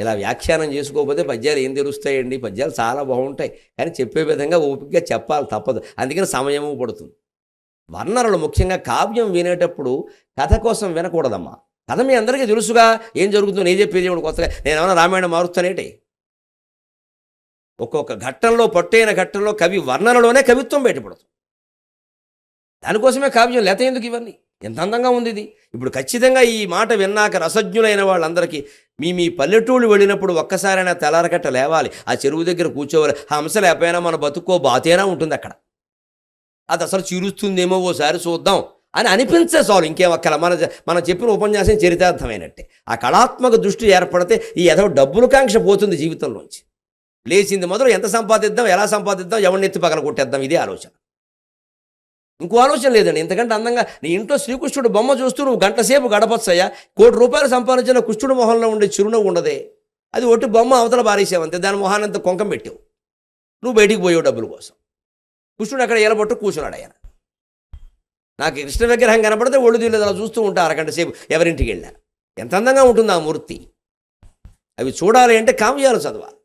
ఇలా వ్యాఖ్యానం చేసుకోకపోతే పద్యాలు ఏం తెలుస్తాయండి? పద్యాలు చాలా బాగుంటాయి. కానీ చెప్పే విధంగా ఓపికగా చెప్పాలి తప్పదు. అందుకని సమయము పడుతుంది. వర్ణనలు ముఖ్యంగా కావ్యం వినేటప్పుడు కథ కోసం వినకూడదమ్మా. కథ మీ అందరికీ తెలుసుగా? ఏం జరుగుతుందో? నేను చెప్పేది ఏమిటి కొత్తగా? నేను ఏమైనా రామాయణం మారుస్తానేటి? ఒక్కొక్క ఘట్టంలో పట్టైన ఘట్టంలో కవి వర్ణనలోనే కవిత్వం బయటపడుతుంది. దానికోసమే కావ్యం లేత ఎందుకు ఇవన్నీ? ఎంత అందంగా ఉంది ఇది ఇప్పుడు ఖచ్చితంగా ఈ మాట విన్నాక రసజ్ఞులైన వాళ్ళందరికీ మీ మీ పల్లెటూళ్ళు వెళ్ళినప్పుడు ఒక్కసారైనా తెల్లారకట్ట లేవాలి. ఆ చెరువు దగ్గర కూర్చోవాలి. హంస లేకపోయినా మన బతుక్కో బాతేనా ఉంటుంది అక్కడ. అది అసలు చిరుస్తుందేమో ఓసారి చూద్దాం అని అనిపించే చాలు ఇంకేం అక్కల. మన మనం చెప్పిన ఉపన్యాసం చరితార్థమైనట్టే. ఆ కళాత్మక దృష్టి ఏర్పడితే ఈ ఏదో డబ్బుల కాంక్ష పోతుంది జీవితంలోంచి. లేచింది మొదలు ఎంత సంపాదిద్దాం ఎలా సంపాదిద్దాం ఎవరిని ఎత్తి పగల కొట్టేద్దాం ఇదే ఆలోచన. ఇంకో ఆలోచన లేదండి. ఇంతకంటే అందంగా నీ ఇంట్లో శ్రీకృష్ణుడు బొమ్మ చూస్తూ నువ్వు గంట సేపు గడపచ్చయ్యా? కోటి రూపాయలు సంపాదించిన కృష్ణుడు మొహంలో ఉండే చిరునవ్వు ఉండదే. అది ఒట్టి బొమ్మ అవతల పారేసావంతే దాని మొహానంత కొంకం పెట్టావు. నువ్వు బయటికి పోయావు డబ్బుల కోసం. కృష్ణుడు అక్కడ ఎలబొట్టు కూర్చున్నాడు ఆయన నాకు కృష్ణ విగ్రహం కనపడితే ఒళ్ళు తీయలేదు అలా చూస్తూ ఉంటా అరగంట సేపు. ఎవరింటికి వెళ్ళా? ఎంత అందంగా ఉంటుంది ఆ మూర్తి? అవి చూడాలి అంటే కావ్యాలు చదవాలి.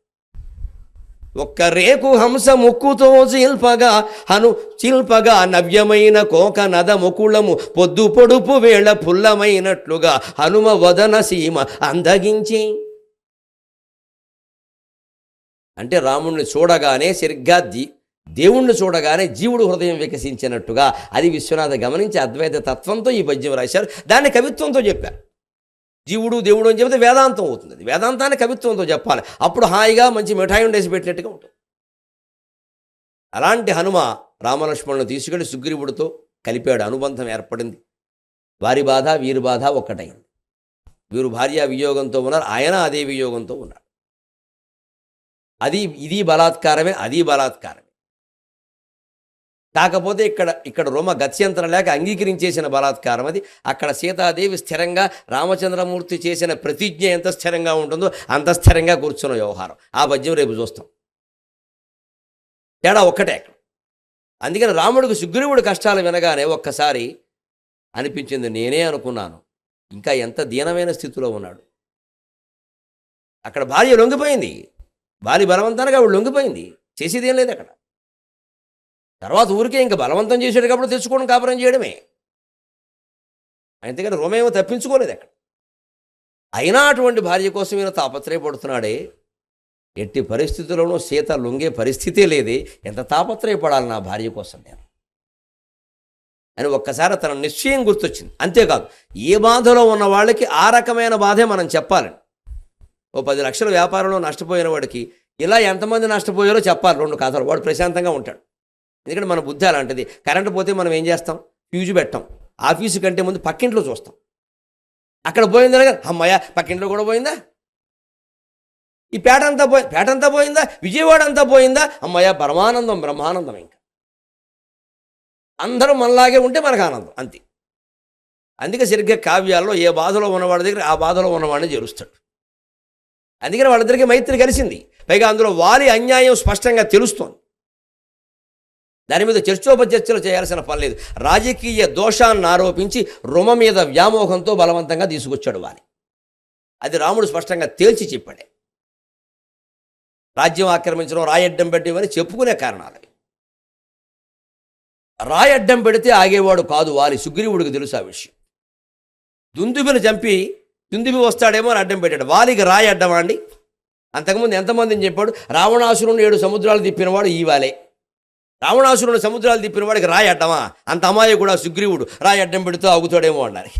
ఒక్క రేకు హంస ముక్కుతో చిల్పగా హను చిల్పగా నవ్యమైన కోక నద ముకుళము పొద్దు పొడుపు వేళ పుల్లమైనట్లుగా హనుమ వదన సీమ అందగించి. అంటే రాముణ్ణి చూడగానే సరిగ్గా దీ దేవుణ్ణి చూడగానే జీవుడు హృదయం వికసించినట్టుగా అది విశ్వనాథ గమనించి అద్వైత తత్వంతో ఈ పద్యం రాశారు. దాన్ని కవిత్వంతో చెప్పారు. జీవుడు దేవుడు అని చెబితే వేదాంతం అవుతుంది. అది వేదాంతాన్ని కవిత్వంతో చెప్పాలి. అప్పుడు హాయిగా మంచి మిఠాయి ఉండేసి పెట్టినట్టుగా ఉంటుంది. అలాంటి హనుమ రామలక్ష్మణులను తీసుకెళ్ళి సుగ్రీవుడితో కలిపాడు. అనుబంధం ఏర్పడింది. వారి బాధ వీరి బాధ ఒక్కటైంది వీరు భార్య వియోగంతో ఉన్నారు. ఆయన అదే వియోగంతో ఉన్నాడు అది ఇది బలాత్కారమే అది బలాత్కారమే కాకపోతే ఇక్కడ ఇక్కడ రోమ గత్యంతరం లేక అంగీకరించేసిన బలాత్కారం అది. అక్కడ సీతాదేవి స్థిరంగా రామచంద్రమూర్తి చేసిన ప్రతిజ్ఞ ఎంత స్థిరంగా ఉంటుందో అంత స్థిరంగా కూర్చున్న వ్యవహారం. ఆ పద్యం రేపు చూస్తాం. తేడా ఒక్కటే. అక్కడ అందుకని రాముడికి సుగ్రీవుడి కష్టాలు వినగానే ఒక్కసారి అనిపించింది నేనే అనుకున్నాను. ఇంకా ఎంత దీనమైన స్థితిలో ఉన్నాడు. అక్కడ భార్య లొంగిపోయింది. భార్య బలవంతానికి ఆవిడ లొంగిపోయింది. చేసేదేం లేదు అక్కడ. తర్వాత ఊరికే ఇంకా బలవంతం చేసేటప్పుడు కాబట్టి తెచ్చుకోవడం కాపురం చేయడమే. అంతేకాని రోమేమో తప్పించుకోలేదు అక్కడ. అయినా అటువంటి భార్య కోసం ఈయన తాపత్రయపడుతున్నాడే. ఎట్టి పరిస్థితుల్లోనూ సీత లొంగే పరిస్థితే లేదే. ఎంత తాపత్రయపడాలి నా భార్య కోసం నేను? అని ఒక్కసారి తన నిశ్చయం గుర్తొచ్చింది. అంతేకాదు ఏ బాధలో ఉన్న వాళ్ళకి ఆ రకమైన బాధే మనం చెప్పాలండి ఓ పది లక్షల వ్యాపారంలో నష్టపోయిన వాడికి ఇలా ఎంతమంది నష్టపోయారో చెప్పాలి. రెండు కథలు వాడు ప్రశాంతంగా ఉంటాడు. ఎందుకంటే మన బుద్ధి అలాంటిది. కరెంటు పోతే మనం ఏం చేస్తాం? ఫ్యూజ్ పెట్టాం. ఆఫీసు కంటే ముందు పక్కింట్లో చూస్తాం. అక్కడ పోయింది అనగా అమ్మయ్య పక్కింట్లో కూడా పోయిందా? ఈ పేట అంతా పోయి పేట అంతా పోయిందా? విజయవాడ అంతా పోయిందా? అమ్మయ్య పరమానందం బ్రహ్మానందం ఇంకా. అందరూ మనలాగే ఉంటే మనకు ఆనందం అంతే. అందుకే సరిగ్గా కావ్యాల్లో ఏ బాధలో ఉన్నవాడి దగ్గర ఆ బాధలో ఉన్నవాడిని చేరుస్తాడు అందుకని వాళ్ళిద్దరికీ మైత్రి కలిసింది. పైగా అందులో వారి అన్యాయం స్పష్టంగా తెలుస్తోంది. దాని మీద చర్చోపచర్చలు చేయాల్సిన పని లేదు. రాజకీయ దోషాన్ని ఆరోపించి రుమ మీద వ్యామోహంతో బలవంతంగా తీసుకొచ్చాడు వారి అది రాముడు స్పష్టంగా తేల్చి చెప్పాడే. రాజ్యం ఆక్రమించడం రాయడ్డం పెట్టేవని చెప్పుకునే కారణాలు రాయడ్డం పెడితే ఆగేవాడు కాదు వాలి సుగ్రీవుడికి తెలుసు ఆ విషయం. దుందుబిని చంపి దుందుబి వస్తాడేమో అని అడ్డం పెట్టాడు. వాలికి రాయి అడ్డమా అండి? అంతకుముందు ఎంతమందిని చెప్పాడు? రావణాసురుని ఏడు సముద్రాలు తిప్పినవాడు ఈ వాలే. రావణాసురుడు సముద్రాలు తిప్పిన వాడికి రాయి అడ్డమా? అంత అమ్మాయి కూడా సుగ్రీవుడు. రాయి అడ్డం పెడుతూ ఆగుతాడేమో అన్నారు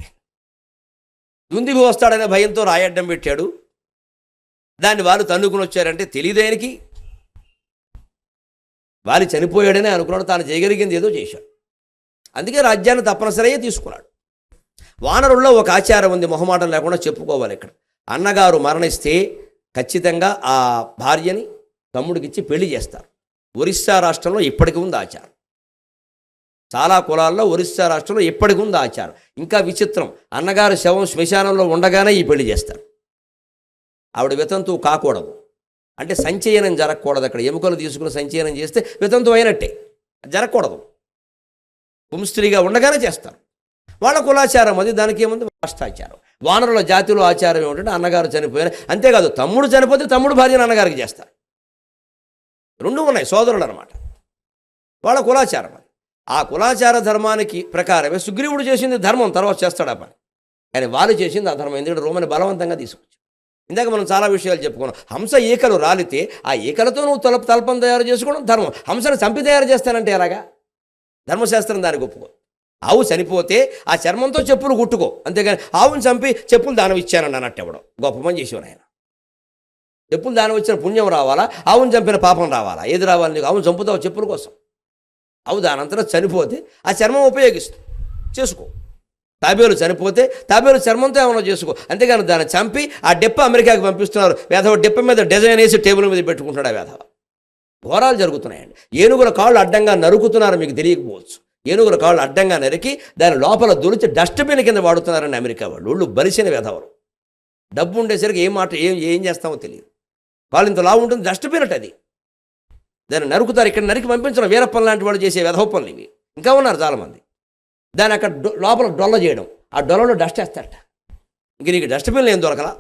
దుందిబి వస్తాడనే భయంతో రాయి అడ్డం పెట్టాడు. దాన్ని వాళ్ళు తన్నుకుని వచ్చారంటే తెలియదేనికి వాలి చనిపోయాడని అనుకున్నాడు. తాను చేయగలిగింది ఏదో చేశాడు. అందుకే రాజ్యాన్ని తప్పనిసరిగా తీసుకున్నాడు. వానరుల్లో ఒక ఆచారం ఉంది. మొహమాటం లేకుండా చెప్పుకోవాలి ఇక్కడ. అన్నగారు మరణిస్తే ఖచ్చితంగా ఆ భార్యని తమ్ముడికిచ్చి పెళ్ళి చేస్తారు. ఒరిస్సా రాష్ట్రంలో ఇప్పటికి ఉంది ఆచారం. చాలా కులాల్లో ఒరిస్సా రాష్ట్రంలో ఇప్పటికి ఉంది ఆచారం. ఇంకా విచిత్రం అన్నగారు శవం శ్మశానంలో ఉండగానే ఈ పెళ్ళి చేస్తారు. ఆవిడ వితంతు కాకూడదు. అంటే సంచయనం జరగకూడదు అక్కడ. ఎముకలు తీసుకుని సంచయనం చేస్తే వితంతు అయినట్టే. జరగకూడదు. పుంస్త్రీగా ఉండగానే చేస్తారు. వాళ్ళ కులాచారం అది దానికి ఏముంది? రాష్ట్రాచారం. వానరుల జాతిలో ఆచారం ఏమిటంటే అన్నగారు చనిపోయారు అంతేకాదు తమ్ముడు చనిపోతే తమ్ముడు భార్యను అన్నగారికి చేస్తారు. రెండు ఉన్నాయి సోదరులు అనమాట వాళ్ళ కులాచారం అది. ఆ కులాచార ధర్మానికి ప్రకారమే సుగ్రీవుడు చేసింది ధర్మం తర్వాత చేస్తాడా పని. కానీ వాళ్ళు చేసింది ఆ ధర్మం ఎందుకంటే రోమని బలవంతంగా తీసుకొచ్చి ఇందాక మనం చాలా విషయాలు చెప్పుకున్నాం. హంస ఈకలు రాలితే ఆ ఈకలతో నువ్వు తలప తలపం తయారు చేసుకోవడం ధర్మం. హంసను చంపి తయారు చేస్తానంటే ఎలాగా? ధర్మశాస్త్రం దానికి ఒప్పుకో. ఆవు చనిపోతే ఆ చర్మంతో చెప్పులు కుట్టుకో. అంతేగాని ఆవుని చంపి చెప్పులు దానం ఇచ్చానని అన్నట్టు ఇవ్వడం గొప్ప పని చేసేవాడు ఆయన. చెప్పులు దాని వచ్చిన పుణ్యం రావాలా? అవును చంపిన పాపం రావాలా? ఏది రావాలి నీకు? ఆవును చంపుతావు చెప్పుల కోసం. అవు దానంతరం చనిపోతే ఆ చర్మం ఉపయోగిస్తూ. చేసుకో. తాబేలు చనిపోతే తాబేలు చర్మంతో ఏమైనా చేసుకో. అంతేగాని దాన్ని చంపి ఆ డెప్ప అమెరికాకి పంపిస్తున్నారు. వేధవ డెప్ప మీద డిజైన్ వేసి టేబుల్ మీద పెట్టుకుంటున్నాడు ఆ వేధవ. ఘోరాలు జరుగుతున్నాయండి. ఏనుగుల కాళ్ళు అడ్డంగా నరుకుతున్నారు మీకు తెలియకపోవచ్చు. ఏనుగుల కాళ్ళు అడ్డంగా నరికి దాని లోపల దొలిచి డస్ట్బిన్ కింద వాడుతున్నారండి అమెరికా వాళ్ళు. ఒళ్ళు బలిసిన వేధవరు డబ్బు ఉండేసరికి ఏం మాట ఏం ఏం చేస్తామో తెలియదు. వాళ్ళు ఇంత లావు ఉంటుంది డస్ట్బిన్ అది దాన్ని నరుకుతారు ఇక్కడ నరికి పంపించడం వీరప్పన్ లాంటి వాళ్ళు చేసే వెధవ పనులు ఇవి. ఇంకా ఉన్నారు చాలామంది. దాన్ని అక్కడ లోపల డొల్ల చేయడం. ఆ డొల్లలో డస్ట్ వేస్తారట. ఇంక నీకు డస్ట్బిన్లు ఏం దొరకలా?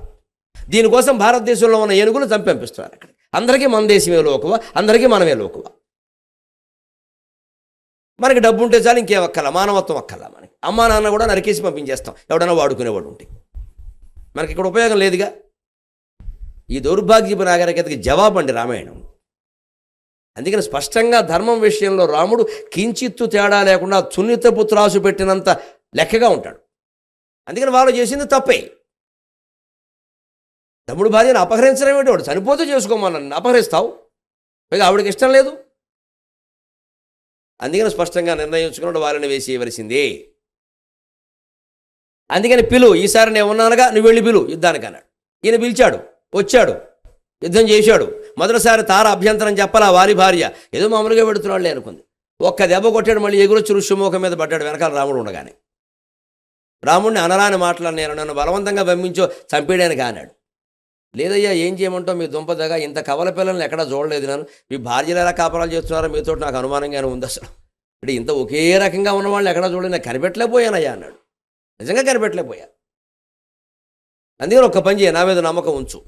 దీనికోసం భారతదేశంలో ఉన్న ఏనుగులు చంపంపిస్తున్నారు అక్కడ. అందరికీ మన దేశమే లోకువ? అందరికీ మనమే లోకువ? మనకి డబ్బు ఉంటే చాలు ఇంకేం అక్కల మానవత్వం అక్కల మనకి. అమ్మా నాన్న కూడా నరికేసి పంపించేస్తాం. ఎవడైనా వాడుకునేవాడు ఉంటే. మనకి ఇక్కడ ఉపయోగం లేదుగా? ఈ దౌర్భాగ్యపు నాగరికతకి జవాబు అండి రామాయణం. అందుకని స్పష్టంగా ధర్మం విషయంలో రాముడు కించిత్తు తేడా లేకుండా సున్నితపు త్రాసు పెట్టినంత లెక్కగా ఉంటాడు. అందుకని వాళ్ళు చేసింది తప్పే. తమ్ముడు భార్యను అపహరించడం ఏంటి? వాడు చనిపోతే చేసుకోమని అపహరిస్తావు? పైగా ఆవిడకి ఇష్టం లేదు. అందుకని స్పష్టంగా నిర్ణయించుకున్నాడు వారిని వేసేయవలసిందే. అందుకని పిలు ఈసారి నేను ఉన్నానుగా నువ్వు వెళ్ళి పిలు యుద్ధానికి అన్నాడు ఈయన పిలిచాడు. వచ్చాడు యుద్ధం చేశాడు. మొదటిసారి తార అభ్యంతరం చెప్పాలా వారి భార్య. ఏదో మామూలుగా పెడుతున్నాడులే అనుకుంది. ఒక్క దెబ్బ కొట్టాడు మళ్ళీ ఎగురొచ్చి ఋష్యమోఖం మీద పడ్డాడు వెనకాల రాముడు ఉండగానే. రాముడిని అనరాని మాటలు నేను నన్ను బలవంతంగా పంపించో చంపేయడానికి అన్నాడు. లేదయ్యా ఏం చేయమంటావు? మీ దుంపదగా ఇంత కవల పిల్లల్ని ఎక్కడా చూడలేదు నేను మీ భార్యలు ఎలా కాపరాలు చేస్తున్నారో మీతో నాకు అనుమానంగానే ఉంది అసలు. అంటే ఇంత ఒకే రకంగా ఉన్న వాళ్ళని ఎక్కడా చూడలేదు నేను కనిపెట్టలేకపోయానయ్యా అన్నాడు. నిజంగా కనిపెట్టలేకపోయా. అందుకని ఒక్క పని చేయ నా మీద నమ్మకం ఉంచు.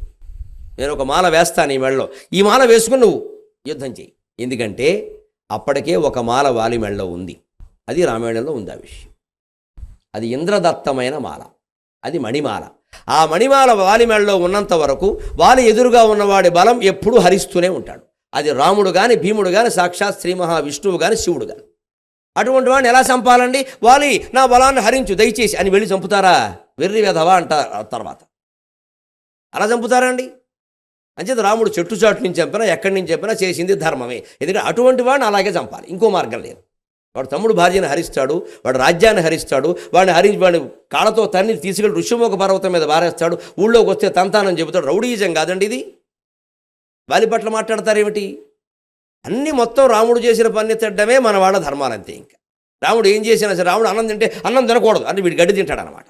నేను ఒక మాల వేస్తాను ఈ మెడలో. ఈ మాల వేసుకుని నువ్వు యుద్ధం చేయి. ఎందుకంటే అప్పటికే ఒక మాల వాలి మెళ్ళలో ఉంది. అది రామాయణంలో ఉంది ఆ విషయం. అది ఇంద్రదత్తమైన మాల. అది మణిమాల. ఆ మణిమాల వాలి మెళ్ళలో ఉన్నంత వరకు వాలి ఎదురుగా ఉన్నవాడి బలం ఎప్పుడూ హరిస్తూనే ఉంటాడు. అది రాముడు కానీ భీముడు కానీ సాక్షాత్ శ్రీ మహావిష్ణువు కానీ శివుడు కానీ అటువంటి వాడిని ఎలా చంపాలండి? వాలి నా బలాన్ని హరించు దయచేసి అని వెళ్ళి చంపుతారా? వెర్రి వెధవా అంటారు తర్వాత. అలా చంపుతారండి అంచేత రాముడు చెట్టు చాటు నుంచి చంపినా ఎక్కడి నుంచి చంపినా చేసింది ధర్మమే. ఎందుకంటే అటువంటి వాడిని అలాగే చంపాలి. ఇంకో మార్గం లేదు. వాడు తమ్ముడు భార్యను హరిస్తాడు వాడు రాజ్యాన్ని హరిస్తాడు వాడిని హరి వాడిని కాళ్ళతో తన్ని తీసుకెళ్ళి ఋషిముఖ పర్వతం మీద బారేస్తాడు ఊళ్ళోకి వస్తే తంతానని చెబుతాడు. రౌడీజం కాదండి ఇది. వాలి పట్ల మాట్లాడతారేమిటి? అన్నీ మొత్తం రాముడు చేసిన పని తిట్టడమే మన వాళ్ళ ధర్మాలంతే ఇంకా. రాముడు ఏం చేసినా సరే రాముడు అన్నం తింటే అన్నం తినకూడదు. అంటే వీడు గడ్డి తింటాడు అనమాట